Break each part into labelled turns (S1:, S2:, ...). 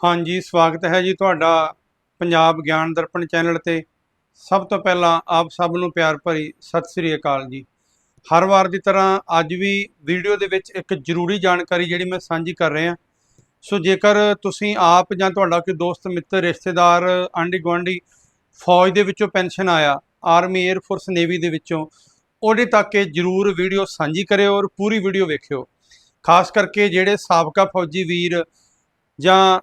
S1: ਹਾਂਜੀ, ਸਵਾਗਤ ਹੈ ਜੀ ਤੁਹਾਡਾ ਪੰਜਾਬ ਗਿਆਨ ਦਰਪਣ ਚੈਨਲ ਤੇ। ਸਭ ਤੋਂ ਪਹਿਲਾਂ ਆਪ ਸਭ ਨੂੰ ਪਿਆਰ ਭਰੀ ਸਤਿ ਸ੍ਰੀ ਅਕਾਲ ਜੀ। ਹਰ ਵਾਰ ਦੀ ਤਰ੍ਹਾਂ ਅੱਜ ਵੀ ਵੀਡੀਓ ਦੇ ਵਿੱਚ ਇੱਕ ਜ਼ਰੂਰੀ ਜਾਣਕਾਰੀ ਜਿਹੜੀ ਮੈਂ ਸਾਂਝੀ ਕਰ ਰਿਹਾ। ਸੋ ਜੇਕਰ ਤੁਸੀਂ ਆਪ ਜਾਂ ਤੁਹਾਡਾ ਕੋਈ ਦੋਸਤ, ਮਿੱਤਰ, ਰਿਸ਼ਤੇਦਾਰ ਆਂਢੀ ਗੁਆਂਢੀ ਫੌਜ ਦੇ ਵਿੱਚੋਂ ਪੈਨਸ਼ਨ ਆਇਆ, ਆਰਮੀ 에ਅਰ ਫੋਰਸ ਨੇਵੀ ਦੇ ਵਿੱਚੋਂ, ਉਹਦੇ ਤੱਕ ਇਹ ਜ਼ਰੂਰ ਵੀਡੀਓ ਸਾਂਝੀ ਕਰਿਓ ਔਰ ਪੂਰੀ ਵੀਡੀਓ ਵੇਖਿਓ। ਖਾਸ ਕਰਕੇ ਜਿਹੜੇ ਸਾਬਕਾ ਫੌਜੀ ਵੀਰ ਜਾਂ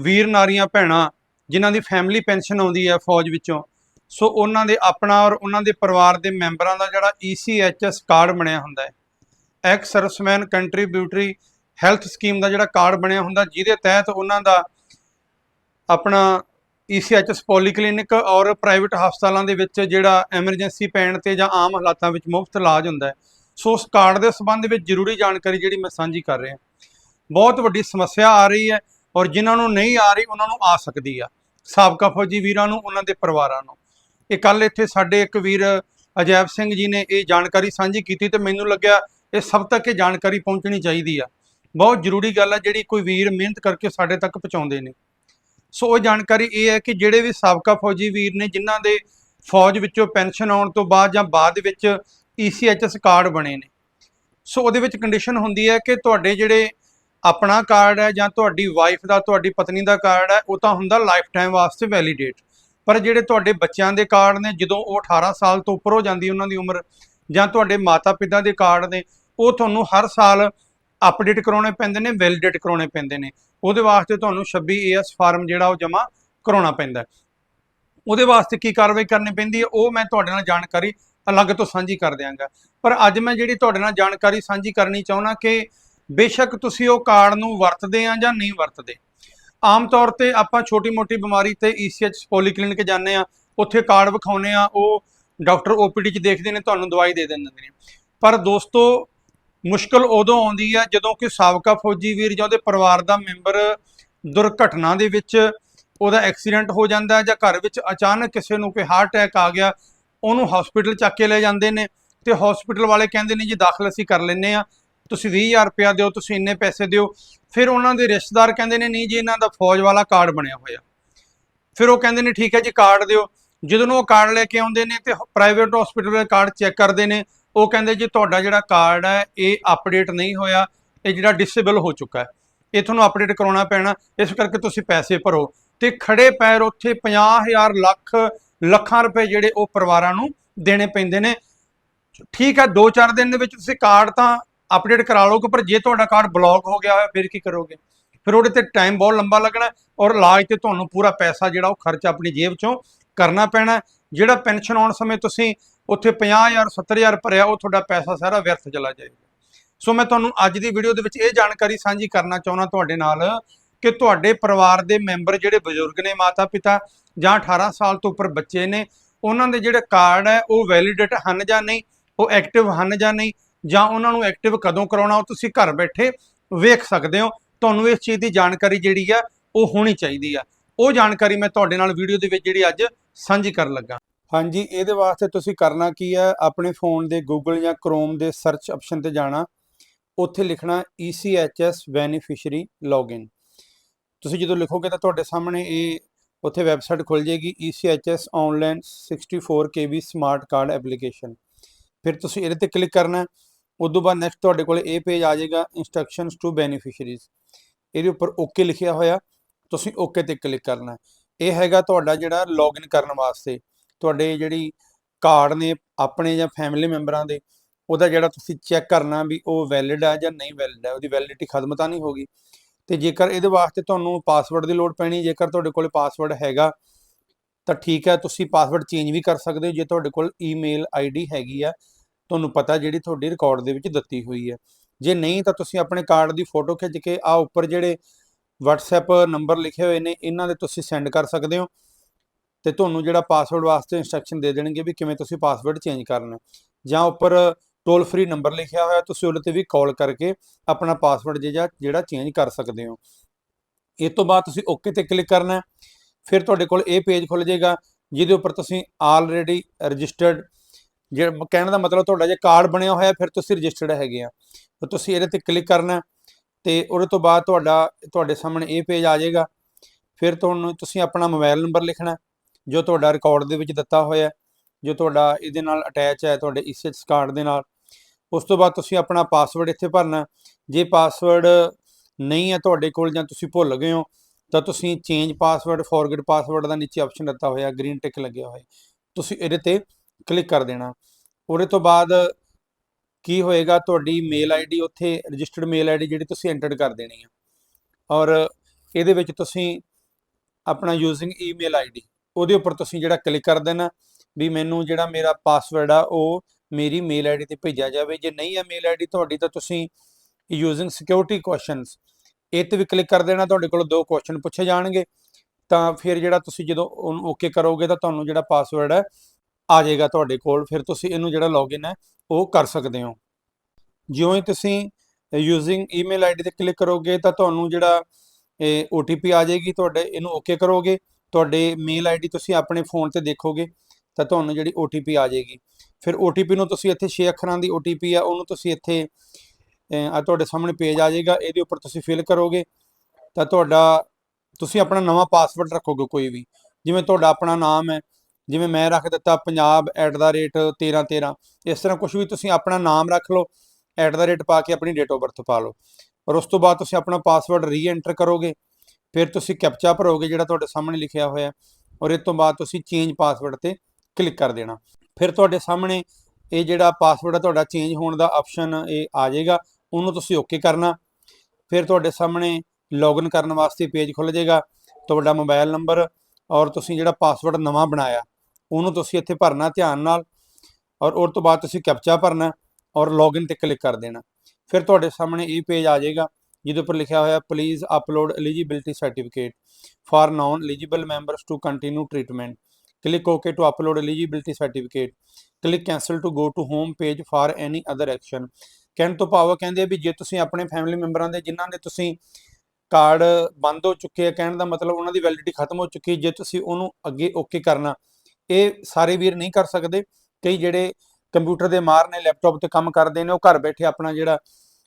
S1: ਵੀਰ ਨਾਰੀਆਂ ਭੈਣਾਂ ਜਿਨ੍ਹਾਂ ਦੀ ਫੈਮਿਲੀ ਪੈਨਸ਼ਨ ਆਉਂਦੀ ਹੈ ਫੌਜ ਵਿੱਚੋਂ। ਸੋ ਉਹਨਾਂ ਦੇ ਆਪਣਾ ਔਰ ਉਹਨਾਂ ਦੇ ਪਰਿਵਾਰ ਦੇ ਮੈਂਬਰਾਂ ਦਾ ਜਿਹੜਾ E ECHS ਕਾਰਡ ਬਣਿਆ ਹੁੰਦਾ ਹੈ। Ex serviceman contributory health scheme ਦਾ ਜਿਹੜਾ ਕਾਰਡ ਬਣਿਆ ਹੁੰਦਾ, ਜਿਹਦੇ ਤਹਿਤ ਉਹਨਾਂ ਦਾ ਆਪਣਾ E ECHS ਪੋਲੀਕਲੀਨਿਕ ਔਰ ਪ੍ਰਾਈਵੇਟ ਹਸਪਤਾਲਾਂ ਦੇ ਵਿੱਚ ਜਿਹੜਾ ਐਮਰਜੈਂਸੀ ਪੈਣ ਤੇ ਜਾਂ ਆਮ ਹਾਲਾਤਾਂ ਵਿੱਚ ਮੁਫਤ ਇਲਾਜ ਹੁੰਦਾ ਸੋ ਉਸ ਕਾਰਡ ਦੇ ਸੰਬੰਧ ਵਿੱਚ ਜ਼ਰੂਰੀ ਜਾਣਕਾਰੀ ਜਿਹੜੀ ਮੈਂ ਸਾਂਝੀ ਕਰ ਰਿਹਾ। ਬਹੁਤ ਵੱਡੀ ਸਮੱਸਿਆ ਆ ਰਹੀ ਹੈ। ਔਰ ਜਿਨ੍ਹਾਂ ਨੂੰ ਨਹੀਂ ਆ ਰਹੀ, ਉਹਨਾਂ ਨੂੰ ਆ ਸਕਦੀ ਆ। ਸਾਬਕਾ ਫੌਜੀ ਵੀਰਾਂ ਨੂੰ, ਉਹਨਾਂ ਦੇ ਪਰਿਵਾਰਾਂ ਨੂੰ। ਇਹ ਕੱਲ ਇੱਥੇ ਸਾਡੇ ਇੱਕ ਵੀਰ ਅਜੈਬ ਸਿੰਘ ਜੀ ਨੇ ਇਹ ਜਾਣਕਾਰੀ ਸਾਂਝੀ ਕੀਤੀ ਤੇ ਮੈਨੂੰ ਲੱਗਿਆ ਇਹ ਸਭ ਤੱਕ ਇਹ ਜਾਣਕਾਰੀ ਪਹੁੰਚਣੀ ਚਾਹੀਦੀ ਆ। ਬਹੁਤ ਜ਼ਰੂਰੀ ਗੱਲ ਆ, ਜਿਹੜੀ ਕੋਈ ਵੀਰ ਮਿਹਨਤ ਕਰਕੇ ਸਾਡੇ ਤੱਕ ਪਹੁੰਚਾਉਂਦੇ ਨੇ। ਸੋ ਉਹ ਜਾਣਕਾਰੀ ਇਹ ਹੈ ਕਿ ਜਿਹੜੇ ਵੀ ਸਾਬਕਾ ਫੌਜੀ ਵੀਰ ਨੇ, ਜਿਨ੍ਹਾਂ ਦੇ ਫੌਜ ਵਿੱਚੋਂ ਪੈਨਸ਼ਨ ਆਉਣ ਤੋਂ ਬਾਅਦ ਜਾਂ ਬਾਅਦ ਦੇ ਵਿੱਚ ECHS ਕਾਰਡ ਬਣੇ ਨੇ। ਸੋ ਉਹਦੇ ਵਿੱਚ ਕੰਡੀਸ਼ਨ ਹੁੰਦੀ ਹੈ ਕਿ ਤੁਹਾਡੇ ਜਿਹੜੇ ਆਪਣਾ ਕਾਰਡ ਹੈ ਜਾਂ ਤੁਹਾਡੀ ਵਾਈਫ ਦਾ, ਤੁਹਾਡੀ ਪਤਨੀ ਦਾ ਕਾਰਡ ਹੈ, ਉਹ ਤਾਂ ਹੁੰਦਾ ਲਾਈਫ ਟਾਈਮ ਵਾਸਤੇ ਵੈਲੀਡੇਟ ਪਰ ਜਿਹੜੇ ਤੁਹਾਡੇ ਬੱਚਿਆਂ ਦੇ ਕਾਰਡ ਨੇ, ਜਦੋਂ ਉਹ 18 ਸਾਲ ਤੋਂ ਉੱਪਰ ਹੋ ਜਾਂਦੀ ਉਹਨਾਂ ਦੀ ਉਮਰ, ਜਾਂ ਤੁਹਾਡੇ ਮਾਤਾ-ਪਿਤਾ ਦੇ ਕਾਰਡ ਨੇ, ਉਹ ਤੁਹਾਨੂੰ ਹਰ ਸਾਲ ਅਪਡੇਟ ਕਰਾਉਣੇ ਪੈਂਦੇ ਨੇ ਵੈਲੀਡੇਟ ਕਰਾਉਣੇ ਪੈਂਦੇ ਨੇ। ਉਹਦੇ ਵਾਸਤੇ ਤੁਹਾਨੂੰ 26 ਏਐਸ ਫਾਰਮ ਜਿਹੜਾ ਉਹ ਜਮ੍ਹਾਂ ਕਰਾਉਣਾ ਪੈਂਦਾ ਉਹਦੇ ਵਾਸਤੇ ਕੀ ਕਾਰਵਾਈ ਕਰਨੀ ਪੈਂਦੀ ਹੈ, ਉਹ ਮੈਂ ਤੁਹਾਡੇ ਨਾਲ ਜਾਣਕਾਰੀ ਅਲੱਗ ਤੋਂ ਸਾਂਝੀ ਕਰ ਦਿਆਂਗਾ। ਪਰ ਅੱਜ ਮੈਂ ਜਿਹੜੀ ਤੁਹਾਡੇ ਨਾਲ ਜਾਣਕਾਰੀ ਸਾਂਝੀ ਕਰਨੀ ਚਾਹੁੰਦਾ ਕਿ ਬੇਸ਼ੱਕ ਤੁਸੀਂ ਉਹ ਕਾਰਡ ਨੂੰ ਵਰਤਦੇ ਆ ਜਾਂ ਨਹੀਂ ਵਰਤਦੇ। ਆਮ ਤੌਰ ਤੇ ਆਪਾਂ ਛੋਟੀ-ਮੋਟੀ ਬਿਮਾਰੀ ਤੇ ECH ਪੋਲੀਕਲਿਨਿਕ ਜਾਂਦੇ ਆ, ਉੱਥੇ ਕਾਰਡ ਵਿਖਾਉਨੇ ਆ, ਉਹ ਡਾਕਟਰ OPD ਚ ਦੇਖਦੇ ਨੇ, ਤੁਹਾਨੂੰ ਦਵਾਈ ਦੇ ਦਿੰਦੇ ਨੇ। ਪਰ ਦੋਸਤੋ, ਮੁਸ਼ਕਲ ਉਦੋਂ ਆਉਂਦੀ ਆ ਜਦੋਂ ਕਿ ਸਾਬਕਾ ਫੌਜੀ ਵੀਰ ਜਾਂ ਉਹਦੇ ਪਰਿਵਾਰ ਦਾ ਮੈਂਬਰ ਦੁਰਘਟਨਾ ਦੇ ਵਿੱਚ ਉਹਦਾ ਐਕਸੀਡੈਂਟ ਹੋ ਜਾਂਦਾ ਜਾਂ ਘਰ ਵਿੱਚ ਅਚਾਨਕ ਕਿਸੇ ਨੂੰ ਕੋਈ ਹਾਰਟ ਅਟੈਕ ਆ ਗਿਆ, ਉਹਨੂੰ ਹਸਪੀਟਲ ਚੱਕ ਕੇ ਲੈ ਜਾਂਦੇ ਨੇ ਤੇ ਹਸਪੀਟਲ ਵਾਲੇ ਕਹਿੰਦੇ ਨੇ ਜੀ ਦਾਖਲ ਅਸੀਂ ਕਰ ਲੈਨੇ ਆ। ਤੁਸੀਂ 20000 ਰੁਪਇਆ ਦਿਓ, ਤੁਸੀਂ ਇੰਨੇ ਪੈਸੇ ਦਿਓ। ਫਿਰ ਉਹਨਾਂ ਦੇ ਰਿਸ਼ਤੇਦਾਰ ਕਹਿੰਦੇ ਨੇ, ਨਹੀਂ ਜੀ, ਇਹਨਾਂ ਦਾ ਫੌਜ ਵਾਲਾ ਕਾਰਡ ਬਣਿਆ ਹੋਇਆ। ਫਿਰ ਉਹ ਕਹਿੰਦੇ ਨੇ, ਠੀਕ ਹੈ ਜੀ, ਕਾਰਡ ਦਿਓ। ਜਦੋਂ ਉਹ ਕਾਰਡ ਲੈ ਕੇ ਆਉਂਦੇ ਨੇ ਤੇ ਪ੍ਰਾਈਵੇਟ ਹਸਪੀਟਲ ਵਾਲੇ ਕਾਰਡ ਚੈੱਕ ਕਰਦੇ ਨੇ, ਉਹ ਕਹਿੰਦੇ, ਜੀ, ਤੁਹਾਡਾ ਜਿਹੜਾ ਕਾਰਡ ਹੈ, ਇਹ ਅਪਡੇਟ ਨਹੀਂ ਹੋਇਆ। ਇਹ ਜਿਹੜਾ ਡਿਸੇਬਲ ਹੋ ਚੁੱਕਾ ਹੈ। ਇਹ ਤੁਹਾਨੂੰ ਅਪਡੇਟ ਕਰਾਉਣਾ ਪੈਣਾ। ਇਸ ਕਰਕੇ ਤੁਸੀਂ ਪੈਸੇ ਭਰੋ। ਤੇ ਖੜੇ ਪੈਰ ਉੱਥੇ 50000 ਲੱਖ, ਲੱਖਾਂ ਰੁਪਏ ਜਿਹੜੇ ਉਹ ਪਰਿਵਾਰਾਂ ਨੂੰ ਦੇਣੇ ਪੈਂਦੇ ਨੇ। ਠੀਕ ਹੈ 2-4 ਦਿਨ ਦੇ ਵਿੱਚ ਤੁਸੀਂ ਕਾਰਡ ਤਾਂ ਅਪਡੇਟ ਕਰਾ ਲਓਗੇ ਪਰ ਜੇ ਤੁਹਾਡਾ ਕਾਰਡ ਬਲੌਕ ਹੋ ਗਿਆ ਹੋਇਆ, ਫਿਰ ਕੀ ਕਰੋਗੇ? ਫਿਰ ਉਹਦੇ ਤੇ ਟਾਈਮ ਬਹੁਤ ਲੰਬਾ ਲੱਗਣਾ ਔਰ ਇਲਾਜ ਤੇ ਤੁਹਾਨੂੰ ਪੂਰਾ ਪੈਸਾ ਜਿਹੜਾ ਉਹ ਖਰਚ ਆਪਣੀ ਜੇਬ ਚੋਂ ਕਰਨਾ ਪੈਣਾ ਜਿਹੜਾ ਪੈਨਸ਼ਨ ਆਉਣ ਸਮੇਂ ਤੁਸੀਂ ਉੱਥੇ 50000 70000 ਭਰਿਆ, ਉਹ ਤੁਹਾਡਾ ਪੈਸਾ ਸਾਰਾ ਵਿਅਰਥ ਚਲਾ ਜਾਏਗਾ। ਸੋ ਮੈਂ ਤੁਹਾਨੂੰ ਅੱਜ ਦੀ ਵੀਡੀਓ ਦੇ ਵਿੱਚ ਇਹ ਜਾਣਕਾਰੀ ਸਾਂਝੀ ਕਰਨਾ ਚਾਹੁੰਦਾ ਤੁਹਾਡੇ ਨਾਲ ਕਿ ਤੁਹਾਡੇ ਪਰਿਵਾਰ ਦੇ ਮੈਂਬਰ ਜਿਹੜੇ ਬਜ਼ੁਰਗ ਨੇ ਮਾਤਾ ਪਿਤਾ ਜਾਂ 18 ਸਾਲ ਤੋਂ ਉੱਪਰ ਬੱਚੇ ਨੇ, ਉਹਨਾਂ ਦੇ ਜਿਹੜੇ ਕਾਰਡ ਹੈ ਉਹ ਵੈਲੀਡੇਟ ਹਨ ਜਾਂ ਨਹੀਂ, ਉਹ ਐਕਟਿਵ ਹਨ ਜਾਂ ਨਹੀਂ ਜਾਂ ਉਹਨਾਂ ਨੂੰ ਐਕਟਿਵ ਕਦੋਂ ਕਰਾਉਣਾ, ਉਹ ਤੁਸੀਂ ਘਰ ਬੈਠੇ ਵੇਖ ਸਕਦੇ ਹੋ। ਤੁਹਾਨੂੰ ਇਸ ਚੀਜ਼ ਦੀ ਜਾਣਕਾਰੀ ਜਿਹੜੀ ਆ, ਉਹ ਹੋਣੀ ਚਾਹੀਦੀ ਆ। ਉਹ ਜਾਣਕਾਰੀ ਮੈਂ ਤੁਹਾਡੇ ਨਾਲ ਵੀਡੀਓ ਦੇ ਵਿੱਚ ਜਿਹੜੀ ਅੱਜ ਸਾਂਝੀ ਕਰਨ ਲੱਗਾ। ਹਾਂਜੀ, ਇਹਦੇ ਵਾਸਤੇ ਤੁਸੀਂ ਕਰਨਾ ਕੀ ਹੈ ਆਪਣੇ ਫੋਨ ਦੇ Google ਜਾਂ Chrome ਦੇ ਸਰਚ ਆਪਸ਼ਨ ਤੇ ਜਾਣਾ। ਉੱਥੇ ਲਿਖਣਾ E ECHS ਬੈਨੀਫੀਸ਼ੀਅਰੀ ਲੌਗਇਨ ਤੁਸੀਂ ਜਦੋਂ ਲਿਖੋਗੇ ਤਾਂ ਤੁਹਾਡੇ ਸਾਹਮਣੇ ਇਹ ਉੱਥੇ ਵੈਬਸਾਈਟ ਖੁੱਲ ਜਾਏਗੀ E ECHS online 64 KB smart card application ਫਿਰ ਤੁਸੀਂ ਇਹਦੇ ਤੇ ਕਲਿੱਕ ਕਰਨਾ। ਉਸ ਤੋਂ ਬਾਅਦ ਨੈਕਸਟ ਤੁਹਾਡੇ ਕੋਲ ਇਹ ਪੇਜ ਆ ਜਾਏਗਾ ਇਨਸਟਰਕਸ਼ਨਸ ਟੂ ਬੈਨੀਫੀਸ਼ੀਅਰੀਜ਼ ਇਹਦੇ ਉੱਪਰ ਓਕੇ ਲਿਖਿਆ ਹੋਇਆ, ਤੁਸੀਂ ਓਕੇ ਤੇ ਕਲਿੱਕ ਕਰਨਾ ਇਹ ਹੈਗਾ ਤੁਹਾਡਾ ਜਿਹੜਾ ਲੌਗਇਨ ਕਰਨ ਵਾਸਤੇ। ਤੁਹਾਡੇ ਜਿਹੜੀ ਕਾਰਡ ਨੇ ਆਪਣੇ ਜਾਂ ਫੈਮਿਲੀ ਮੈਂਬਰਾਂ ਦੇ, ਉਹਦਾ ਜਿਹੜਾ ਤੁਸੀਂ ਚੈੱਕ ਕਰਨਾ ਵੀ ਉਹ ਵੈਲਿਡ ਹੈ ਜਾਂ ਨਹੀਂ ਵੈਲਿਡ ਹੈ ਉਹਦੀ ਵੈਲਿਡਿਟੀ ਖਤਮ ਤਾਂ ਨਹੀਂ ਹੋਗੀ ਤੇ ਜੇਕਰ ਇਹਦੇ ਵਾਸਤੇ ਤੁਹਾਨੂੰ ਪਾਸਵਰਡ ਦੀ ਲੋੜ ਪੈਣੀ, ਜੇਕਰ ਤੁਹਾਡੇ ਕੋਲ ਪਾਸਵਰਡ ਹੈਗਾ, ਤਾਂ ਠੀਕ ਹੈ, ਤੁਸੀਂ ਪਾਸਵਰਡ ਚੇਂਜ ਵੀ ਕਰ ਸਕਦੇ ਹੋ। ਜੇ ਤੁਹਾਡੇ ਕੋਲ ਈਮੇਲ ਆਈਡੀ ਹੈਗੀ ਆ ਤੁਹਾਨੂੰ ਪਤਾ ਜਿਹੜੀ ਤੁਹਾਡੀ ਰਿਕਾਰਡ ਦੇ ਵਿੱਚ ਦਿੱਤੀ ਹੋਈ ਹੈ। ਜੇ ਨਹੀਂ ਤਾਂ ਤੁਸੀਂ ਆਪਣੇ ਕਾਰਡ ਦੀ ਫੋਟੋ ਖਿੱਚ ਕੇ ਆ ਉੱਪਰ ਜਿਹੜੇ WhatsApp ਨੰਬਰ ਲਿਖੇ ਹੋਏ ਨੇ, ਇਹਨਾਂ ਦੇ ਤੁਸੀਂ ਸੈਂਡ ਕਰ ਸਕਦੇ ਹੋ। ਤੇ ਤੁਹਾਨੂੰ ਜਿਹੜਾ ਪਾਸਵਰਡ ਵਾਸਤੇ ਇਨਸਟਰਕਸ਼ਨ ਦੇ ਦੇਣਗੇ ਵੀ ਕਿਵੇਂ ਤੁਸੀਂ ਪਾਸਵਰਡ ਚੇਂਜ ਕਰਨਾ ਜਾਂ ਉੱਪਰ ਟੋਲ ਫ੍ਰੀ ਨੰਬਰ ਲਿਖਿਆ ਹੋਇਆ, ਤੁਸੀਂ ਉਹਦੇ ਤੇ ਵੀ ਕਾਲ ਕਰਕੇ ਆਪਣਾ ਪਾਸਵਰਡ ਜਿਹੜਾ ਜਿਹੜਾ ਚੇਂਜ ਕਰ ਸਕਦੇ ਹੋ। ਇਹ ਤੋਂ ਬਾਅਦ ਤੁਸੀਂ ਓਕੇ ਤੇ ਕਲਿੱਕ ਕਰਨਾ ਫਿਰ ਤੁਹਾਡੇ ਕੋਲ ਇਹ ਪੇਜ ਖੁੱਲ ਜਾਏਗਾ, ਜਿਹਦੇ ਉੱਪਰ ਤੁਸੀਂ ਆਲਰੇਡੀ ਰਜਿਸਟਰਡ ਜੇ ਕਹਿਣ ਦਾ ਮਤਲਬ ਤੁਹਾਡਾ ਜੇ ਕਾਰਡ ਬਣਿਆ ਹੋਇਆ, ਫਿਰ ਤੁਸੀਂ ਰਜਿਸਟਰਡ ਹੈਗੇ ਆ। ਤਾਂ ਤੁਸੀਂ ਇਹਦੇ ਤੇ ਕਲਿੱਕ ਕਰਨਾ ਹੈ। ਤੇ ਉਹਦੇ ਤੋਂ ਬਾਅਦ ਤੁਹਾਡਾ, ਤੁਹਾਡੇ ਸਾਹਮਣੇ ਇਹ ਪੇਜ ਆ ਜਾਏਗਾ। ਫਿਰ ਤੁਹਾਨੂੰ, ਤੁਸੀਂ ਆਪਣਾ ਮੋਬਾਈਲ ਨੰਬਰ ਲਿਖਣਾ ਜੋ ਤੁਹਾਡਾ ਰਿਕਾਰਡ ਦੇ ਵਿੱਚ ਦਿੱਤਾ ਹੋਇਆ ਜੋ ਤੁਹਾਡਾ ਇਹਦੇ ਨਾਲ ਅਟੈਚ ਹੈ, ਤੁਹਾਡੇ ਇਸ ਕਾਰਡ ਦੇ ਨਾਲ। ਉਸ ਤੋਂ ਬਾਅਦ ਤੁਸੀਂ ਆਪਣਾ ਪਾਸਵਰਡ ਇੱਥੇ ਭਰਨਾ ਜੇ ਪਾਸਵਰਡ ਨਹੀਂ ਹੈ ਤੁਹਾਡੇ ਕੋਲ ਜਾਂ ਤੁਸੀਂ ਭੁੱਲ ਗਏ ਹੋ, ਤਾਂ ਤੁਸੀਂ ਚੇਂਜ ਪਾਸਵਰਡ ਫੋਰਗੇਟ ਪਾਸਵਰਡ ਦਾ ਨੀਚੇ ਆਪਸ਼ਨ ਦਿੱਤਾ ਹੋਇਆ ਗ੍ਰੀਨ ਟਿਕ ਲੱਗਿਆ ਹੋਇਆ ਤੁਸੀਂ ਇਹਦੇ ਤੇ ਕਲਿੱਕ ਕਰ ਦੇਣਾ। ਉਹਦੇ ਤੋਂ ਬਾਅਦ ਕੀ ਹੋਏਗਾ, ਤੁਹਾਡੀ ਮੇਲ ਆਈਡੀ ਉੱਥੇ ਰਜਿਸਟਰਡ ਮੇਲ ਆਈਡੀ ਜਿਹੜੀ ਤੁਸੀਂ ਐਂਟਰ ਕਰ ਦੇਣੀ ਆ। ਔਰ ਇਹਦੇ ਵਿੱਚ ਤੁਸੀਂ ਆਪਣਾ ਯੂਜ਼ਿੰਗ ਈਮੇਲ ਆਈਡੀ ਉਹਦੇ ਉੱਪਰ ਤੁਸੀਂ ਜਿਹੜਾ ਕਲਿੱਕ ਕਰ ਦੇਣਾ, ਵੀ ਮੈਨੂੰ ਜਿਹੜਾ ਮੇਰਾ ਪਾਸਵਰਡ ਆ, ਉਹ ਮੇਰੀ ਮੇਲ ਆਈਡੀ ਤੇ ਭੇਜਿਆ ਜਾਵੇ। ਜੇ ਨਹੀਂ ਆ ਮੇਲ ਆਈਡੀ ਤੁਹਾਡੀ ਤਾਂ ਤੁਸੀਂ ਯੂਜ਼ਿੰਗ ਸਿਕਿਉਰਿਟੀ ਕੁਐਸਚਨਸ ਇਹ ਤੇ ਵੀ ਕਲਿੱਕ ਕਰ ਦੇਣਾ। ਤੁਹਾਡੇ ਕੋਲ ਦੋ ਕੁਐਸਚਨ ਪੁੱਛੇ ਜਾਣਗੇ। ਤਾਂ ਫਿਰ ਜਿਹੜਾ ਤੁਸੀਂ ਜਦੋਂ ਉਹਨੂੰ ਓਕੇ ਕਰੋਗੇ ਤਾਂ ਤੁਹਾਨੂੰ ਜਿਹੜਾ ਪਾਸਵਰਡ ਹੈ ਆ ਜਾਏਗਾ ਤੁਹਾਡੇ ਕੋਲ, ਫਿਰ ਤੁਸੀਂ ਇਹਨੂੰ ਜਿਹੜਾ ਲੌਗਇਨ ਹੈ, ਉਹ ਕਰ ਸਕਦੇ ਹੋ। ਜਿਉਂ ਹੀ ਤੁਸੀਂ ਯੂਜ਼ਿੰਗ ਈਮੇਲ ਆਈਡੀ ਤੇ ਕਲਿੱਕ ਕਰੋਗੇ, ਤਾਂ ਤੁਹਾਨੂੰ ਜਿਹੜਾ ਇਹ OTP ਆ ਜਾਏਗੀ ਤੁਹਾਡੇ, ਇਹਨੂੰ ਓਕੇ ਕਰੋਗੇ। ਤੁਹਾਡੇ ਮੇਲ ਆਈਡੀ ਤੁਸੀਂ ਆਪਣੇ ਫੋਨ ਤੇ ਦੇਖੋਗੇ, ਤਾਂ ਤੁਹਾਨੂੰ ਜਿਹੜੀ OTP ਆ ਜਾਏਗੀ। ਫਿਰ OTP ਨੂੰ ਤੁਸੀਂ ਇੱਥੇ 6 ਅੱਖਰਾਂ ਦੀ OTP ਆ, ਉਹਨੂੰ ਤੁਸੀਂ ਇੱਥੇ ਆ ਤੁਹਾਡੇ ਸਾਹਮਣੇ ਪੇਜ ਆ ਜਾਏਗਾ, ਇਹਦੇ ਉੱਪਰ ਤੁਸੀਂ ਫਿਲ ਕਰੋਗੇ। ਤਾਂ ਤੁਹਾਡਾ, ਤੁਸੀਂ ਆਪਣਾ ਨਵਾਂ ਪਾਸਵਰਡ ਰੱਖੋਗੇ ਕੋਈ ਵੀ। ਜਿਵੇਂ ਤੁਹਾਡਾ ਆਪਣਾ ਨਾਮ ਹੈ ਜਿਵੇਂ ਮੈਂ ਰੱਖ ਦਿੱਤਾ ਪੰਜਾਬ @1313 ਇਸ ਤਰ੍ਹਾਂ ਕੁਝ ਵੀ ਤੁਸੀਂ ਆਪਣਾ ਨਾਮ ਰੱਖ ਲਓ ਐਟ ਦਾ ਰੇਟ @, ਪਾ ਕੇ ਆਪਣੀ ਡੇਟ ਆਫ ਬਰਥ ਪਾ ਲਓ। ਔਰ ਉਸ ਤੋਂ ਬਾਅਦ ਤੁਸੀਂ ਆਪਣਾ ਪਾਸਵਰਡ ਰੀਐਂਟਰ ਕਰੋਗੇ ਫਿਰ ਤੁਸੀਂ ਕੈਪਚਾ ਭਰੋਗੇ ਜਿਹੜਾ ਤੁਹਾਡੇ ਸਾਹਮਣੇ ਲਿਖਿਆ ਹੋਇਆ ਔਰ ਇਸ ਤੋਂ ਬਾਅਦ ਤੁਸੀਂ ਚੇਂਜ ਪਾਸਵਰਡ ਤੇ ਕਲਿੱਕ ਕਰ ਦੇਣਾ। ਫਿਰ ਤੁਹਾਡੇ ਸਾਹਮਣੇ ਇਹ ਜਿਹੜਾ ਪਾਸਵਰਡ ਹੈ ਤੁਹਾਡਾ ਚੇਂਜ ਹੋਣ ਦਾ ਆਪਸ਼ਨ ਇਹ ਆ ਜਾਏਗਾ ਉਹਨੂੰ ਤੁਸੀਂ ਓਕੇ ਕਰਨਾ। ਫਿਰ ਤੁਹਾਡੇ ਸਾਹਮਣੇ ਲੌਗਇਨ ਕਰਨ ਵਾਸਤੇ ਪੇਜ ਖੁੱਲ ਜਾਏਗਾ ਤੁਹਾਡਾ ਮੋਬਾਈਲ ਨੰਬਰ ਔਰ ਤੁਸੀਂ ਜਿਹੜਾ ਪਾਸਵਰਡ ਨਵਾਂ ਬਣਾਇਆ ਉਹਨੂੰ ਤੁਸੀਂ ਇੱਥੇ ਭਰਨਾ ਧਿਆਨ ਨਾਲ ਔਰ ਉਸ ਤੋਂ ਬਾਅਦ ਤੁਸੀਂ ਕੈਪਚਾ ਭਰਨਾ ਔਰ ਲੌਗਇਨ ਤੇ ਕਲਿੱਕ ਕਰ ਦੇਣਾ। ਫਿਰ ਤੁਹਾਡੇ ਸਾਹਮਣੇ ਇਹ ਪੇਜ ਆ ਜਾਏਗਾ ਜਿਹਦੇ ਉੱਪਰ ਲਿਖਿਆ ਹੋਇਆ please upload eligibility certificate for non eligible members to continue treatment click okay to upload eligibility certificate click cancel to go to home page for any other action ਕਹਿਣ ਤੋਂ ਭਾਵ ਕਹਿੰਦੇ ਵੀ ਜੇ ਤੁਸੀਂ ਆਪਣੇ ਫੈਮਿਲੀ ਮੈਂਬਰਾਂ ਦੇ ਜਿਨ੍ਹਾਂ ਦੇ ਤੁਸੀਂ ਕਾਰਡ ਬੰਦ ਹੋ ਚੁੱਕੇ ਆ, ਕਹਿਣ ਦਾ ਮਤਲਬ ਉਹਨਾਂ ਦੀ ਵੈਲਿਡਿਟੀ ਖਤਮ ਹੋ ਚੁੱਕੀ, ਜੇ ਤੁਸੀਂ ਉਹਨੂੰ ਅੱਗੇ ਓਕੇ ਕਰਨਾ ਇਹ ਸਾਰੇ ਵੀਰ ਨਹੀਂ ਕਰ ਸਕਦੇ। ਕਈ ਜਿਹੜੇ ਕੰਪਿਊਟਰ ਦੇ ਮਾਰ ਨੇ, ਲੈਪਟਾਪ ਤੇ ਕੰਮ ਕਰਦੇ ਨੇ, ਉਹ ਘਰ ਬੈਠੇ ਆਪਣਾ ਜਿਹੜਾ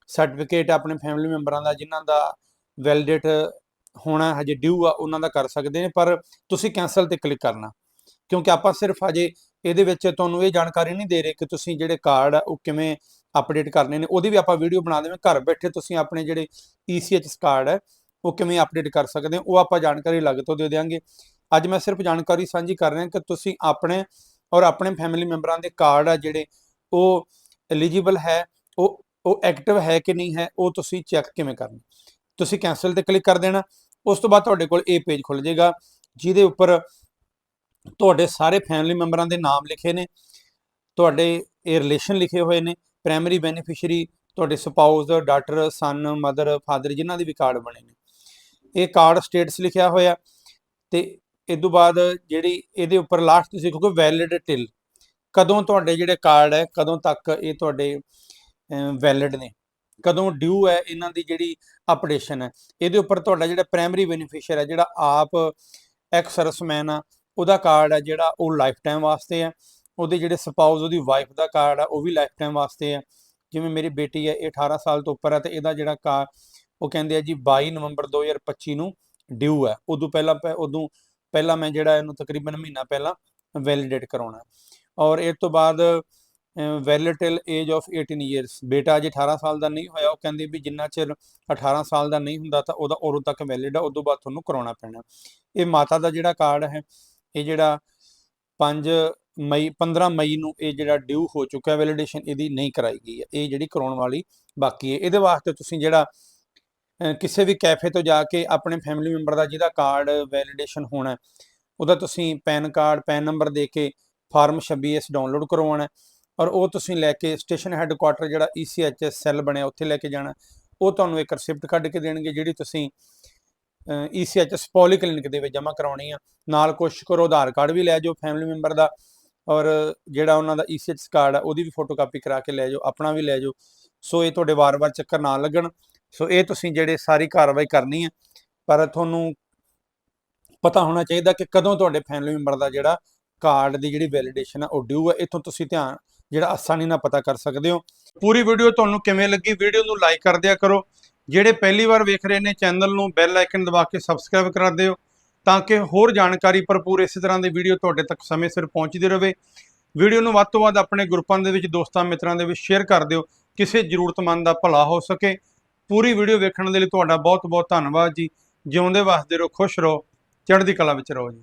S1: ਸਰਟੀਫਿਕੇਟ ਆਪਣੇ ਫੈਮਿਲੀ ਮੈਂਬਰਾਂ ਦਾ, ਜਿਨ੍ਹਾਂ ਦਾ ਵੈਲਿਡੇਟ ਹੋਣਾ ਹਜੇ ਡਿਊ ਆ, ਉਹਨਾਂ ਦਾ ਕਰ ਸਕਦੇ ਨੇ, ਪਰ ਤੁਸੀਂ ਕੈਨਸਲ ਤੇ ਕਲਿੱਕ ਕਰਨਾ। ਕਿਉਂਕਿ ਆਪਾਂ ਸਿਰਫ ਹਜੇ ਇਹਦੇ ਵਿੱਚ ਤੁਹਾਨੂੰ ਇਹ ਜਾਣਕਾਰੀ ਨਹੀਂ ਦੇ ਰਹੇ ਕਿ ਤੁਸੀਂ ਜਿਹੜੇ ਕਾਰਡ ਆ, ਉਹ ਕਿਵੇਂ ਅਪਡੇਟ ਕਰਨੇ ਨੇ। ਉਹਦੀ ਵੀ ਆਪਾਂ ਵੀਡੀਓ ਬਣਾ ਦੇਵਾਂ ਘਰ ਬੈਠੇ ਤੁਸੀਂ ਆਪਣੇ ਜਿਹੜੇ ECH ਕਾਰਡ ਹੈ ਉਹ ਕਿਵੇਂ ਅਪਡੇਟ ਕਰ ਸਕਦੇ ਹੋ, ਉਹ ਆਪਾਂ ਜਾਣਕਾਰੀ ਅਲੱਗ ਤੋਂ ਦੇ ਦੇਵਾਂਗੇ ਅੱਜ ਮੈਂ ਸਿਰਫ ਜਾਣਕਾਰੀ ਸਾਂਝੀ ਕਰ ਰਿਹਾ ਕਿ ਤੁਸੀਂ ਆਪਣੇ ਔਰ ਆਪਣੇ ਫੈਮਿਲੀ ਮੈਂਬਰਾਂ ਦੇ ਕਾਰਡ ਆ ਜਿਹੜੇ, ਉਹ ਐਲੀਜੀਬਲ ਹੈ, ਉਹ ਉਹ ਐਕਟਿਵ ਹੈ ਕਿ ਨਹੀਂ ਹੈ, ਉਹ ਤੁਸੀਂ ਚੈੱਕ ਕਿਵੇਂ ਕਰਨਾ। ਤੁਸੀਂ ਕੈਂਸਲ ਤੇ ਕਲਿੱਕ ਕਰ ਦੇਣਾ, ਉਸ ਤੋਂ ਬਾਅਦ ਤੁਹਾਡੇ ਕੋਲ ਇਹ ਪੇਜ ਖੁੱਲ ਜਾਏਗਾ, ਜਿਹਦੇ ਉੱਪਰ ਤੁਹਾਡੇ ਸਾਰੇ ਫੈਮਿਲੀ ਮੈਂਬਰਾਂ ਦੇ ਨਾਮ ਲਿਖੇ ਨੇ, ਤੁਹਾਡੇ ਇਹ ਰਿਲੇਸ਼ਨ ਲਿਖੇ ਹੋਏ ਨੇ ਪ੍ਰਾਇਮਰੀ ਬੈਨੀਫੀਸ਼ੀਅਰੀ ਤੁਹਾਡੇ spouse daughter son mother father ਜਿਨ੍ਹਾਂ ਦੇ ਵੀ ਕਾਰਡ ਬਣੇ ਨੇ। ਇਹ ਕਾਰਡ ਸਟੇਟਸ ਲਿਖਿਆ ਹੋਇਆ, ਤੇ ਇਸ ਤੋਂ ਬਾਅਦ ਜਿਹੜੀ ਇਹਦੇ ਉੱਪਰ ਲਾਸਟ ਤੁਸੀਂ ਲਿਖੋਗੇ ਵੈਲਿਡ ਟਿਲ ਕਦੋਂ ਤੁਹਾਡੇ ਜਿਹੜੇ ਕਾਰਡ ਹੈ, ਕਦੋਂ ਤੱਕ ਇਹ ਤੁਹਾਡੇ ਵੈਲਿਡ ਨੇ, ਕਦੋਂ ਡਿਊ ਹੈ ਇਹਨਾਂ ਦੀ ਜਿਹੜੀ ਅਪਡੇਸ਼ਨ ਹੈ। ਇਹਦੇ ਉੱਪਰ ਤੁਹਾਡਾ ਜਿਹੜਾ ਪ੍ਰਾਇਮਰੀ ਬੈਨੀਫੀਸ਼ੀਅਰ ਹੈ, ਜਿਹੜਾ ਆਪ ਐਕਸ ਸਰਵਿਸਮੈਨ ਆ, ਉਹਦਾ ਕਾਰਡ ਹੈ ਜਿਹੜਾ ਉਹ ਲਾਈਫ ਟਾਈਮ ਵਾਸਤੇ ਹੈ। ਉਹਦੇ ਜਿਹੜੇ ਸਪਾਊਸ ਉਹਦੀ ਵਾਈਫ ਦਾ ਕਾਰਡ ਆ ਉਹ ਵੀ ਲਾਈਫ ਟਾਈਮ ਵਾਸਤੇ ਹੈ। ਜਿਵੇਂ ਮੇਰੀ ਬੇਟੀ ਹੈ, ਇਹ 18 ਸਾਲ ਤੋਂ ਉੱਪਰ ਹੈ ਤੇ ਇਹਦਾ ਜਿਹੜਾ ਕਾਰ ਉਹ ਕਹਿੰਦੇ ਆ ਜੀ 22 ਨਵੰਬਰ 2025 ਨੂੰ ਡਿਊ ਹੈ। ਉਦੋਂ ਪਹਿਲਾਂ ਉਦੋਂ ਪਹਿਲਾਂ ਮੈਂ ਜਿਹੜਾ ਇਹਨੂੰ ਤਕਰੀਬਨ ਮਹੀਨਾ ਪਹਿਲਾਂ ਵੈਲੀਡੇਟ ਕਰਾਉਣਾ ਔਰ ਇਸ ਤੋਂ ਬਾਅਦ valid till age of 18 years ਬੇਟਾ ਅਜੇ 18 ਸਾਲ ਦਾ ਨਹੀਂ ਹੋਇਆ, ਉਹ ਕਹਿੰਦੇ ਵੀ ਜਿੰਨਾ ਚਿਰ 18 ਸਾਲ ਦਾ ਨਹੀਂ ਹੁੰਦਾ ਤਾਂ ਉਹਦਾ ਉਦੋਂ ਤੱਕ ਵੈਲਿਡ ਆ, ਉਦੋਂ ਬਾਅਦ ਤੁਹਾਨੂੰ ਕਰਾਉਣਾ ਪੈਣਾ ਇਹ ਮਾਤਾ ਦਾ ਜਿਹੜਾ ਕਾਰਡ ਹੈ, ਇਹ ਜਿਹੜਾ 5 ਮਈ 15 ਮਈ ਨੂੰ ਇਹ ਜਿਹੜਾ ਡਿਊ ਹੋ ਚੁੱਕਾ ਵੈਲੀਡੇਸ਼ਨ ਇਹਦੀ ਨਹੀਂ ਕਰਾਈ ਗਈ ਹੈ। ਇਹ ਜਿਹੜੀ ਕਰਾਉਣ ਵਾਲੀ ਬਾਕੀ ਹੈ। ਇਹਦੇ ਵਾਸਤੇ ਤੁਸੀਂ ਜਿਹੜਾ ਕਿਸੇ ਵੀ ਕੈਫੇ ਤੋਂ ਜਾ ਕੇ ਆਪਣੇ ਫੈਮਿਲੀ ਮੈਂਬਰ ਦਾ ਜਿਹਦਾ ਕਾਰਡ ਵੈਲੀਡੇਸ਼ਨ ਹੋਣਾ ਉਹਦਾ ਤੁਸੀਂ ਪੈਨ ਕਾਰਡ, ਪੈਨ ਨੰਬਰ ਦੇ ਕੇ ਫਾਰਮ 26S ਡਾਊਨਲੋਡ ਕਰਵਾਉਣਾ ਔਰ ਉਹ ਤੁਸੀਂ ਲੈ ਕੇ ਸਟੇਸ਼ਨ ਹੈੱਡਕੁਆਟਰ ਜਿਹੜਾ ECHS ਸੈੱਲ ਬਣਿਆ ਉੱਥੇ ਲੈ ਕੇ ਜਾਣਾ ਉਹ ਤੁਹਾਨੂੰ ਇੱਕ ਰਿਸਿਪਟ ਕੱਢ ਕੇ ਦੇਣਗੇ ਜਿਹੜੀ ਤੁਸੀਂ ECHS ਪੋਲੀ ਕਲੀਨਿਕ ਦੇ ਵਿੱਚ ਜਮ੍ਹਾਂ ਕਰਾਉਣੀ ਆ। ਨਾਲ ਕੋਸ਼ਿਸ਼ ਕਰੋ ਆਧਾਰ ਕਾਰਡ ਵੀ ਲੈ ਜਾਓ ਫੈਮਿਲੀ ਮੈਂਬਰ ਦਾ ਔਰ ਜਿਹੜਾ ਉਹਨਾਂ ਦਾ ECHS ਕਾਰਡ ਆ ਉਹਦੀ ਵੀ ਫੋਟੋਕਾਪੀ ਕਰਾ ਕੇ ਲੈ ਜਾਓ, ਆਪਣਾ ਵੀ ਲੈ ਜਾਓ। ਸੋ ਇਹ ਤੁਹਾਡੇ ਵਾਰ-ਵਾਰ ਚੱਕਰ ਨਾ ਲੱਗਣ। ਸੋ ਇਹ ਤੁਸੀਂ ਜਿਹੜੇ ਸਾਰੀ ਕਾਰਵਾਈ ਕਰਨੀ ਹੈ ਪਰ ਤੁਹਾਨੂੰ ਪਤਾ ਹੋਣਾ ਚਾਹੀਦਾ ਕਿ ਕਦੋਂ ਤੁਹਾਡੇ ਫੈਮਿਲੀ ਮੈਂਬਰ ਦਾ ਜਿਹੜਾ ਕਾਰਡ ਦੀ ਜਿਹੜੀ ਵੈਲਿਡੇਸ਼ਨ ਆ ਉਹ ਡਿਊ ਹੈ ਇਥੋਂ ਤੁਸੀਂ ਧਿਆਨ ਜਿਹੜਾ ਆਸਾਨੀ ਨਾਲ ਪਤਾ ਕਰ ਸਕਦੇ ਹੋ। ਪੂਰੀ ਵੀਡੀਓ ਤੁਹਾਨੂੰ ਕਿਵੇਂ ਲੱਗੀ ਵੀਡੀਓ ਨੂੰ ਲਾਈਕ ਕਰ ਦਿਆ ਕਰੋ। ਜਿਹੜੇ ਪਹਿਲੀ ਵਾਰ ਵੇਖ ਰਹੇ ਨੇ ਚੈਨਲ ਨੂੰ ਬੈਲ ਆਈਕਨ ਦਬਾ ਕੇ ਸਬਸਕ੍ਰਾਈਬ ਕਰ ਦਿਓ, ਤਾਂ ਕਿ ਹੋਰ ਜਾਣਕਾਰੀ ਭਰਪੂਰ ਇਸੇ ਤਰ੍ਹਾਂ ਦੀ ਵੀਡੀਓ ਤੁਹਾਡੇ ਤੱਕ ਸਮੇਂ ਸਿਰ ਪਹੁੰਚਦੀ ਰਹੇ। ਵੀਡੀਓ ਨੂੰ ਵੱਧ ਤੋਂ ਵੱਧ ਆਪਣੇ ਗਰੁੱਪਾਂ ਦੇ ਵਿੱਚ, ਦੋਸਤਾਂ ਮਿੱਤਰਾਂ ਦੇ ਵਿੱਚ ਸ਼ੇਅਰ ਕਰ ਦਿਓ, ਕਿਸੇ ਜ਼ਰੂਰਤਮੰਦ ਦਾ ਭਲਾ ਹੋ ਸਕੇ। ਪੂਰੀ ਵੀਡੀਓ ਵੇਖਣ ਦੇ ਲਈ ਤੁਹਾਡਾ ਬਹੁਤ ਬਹੁਤ ਧੰਨਵਾਦ ਜੀ। ਜਿਉਂਦੇ ਵਸਦੇ ਰਹੋ, ਖੁਸ਼ ਰਹੋ, ਚੜ੍ਹਦੀ ਕਲਾ ਵਿੱਚ ਰਹੋ ਜੀ।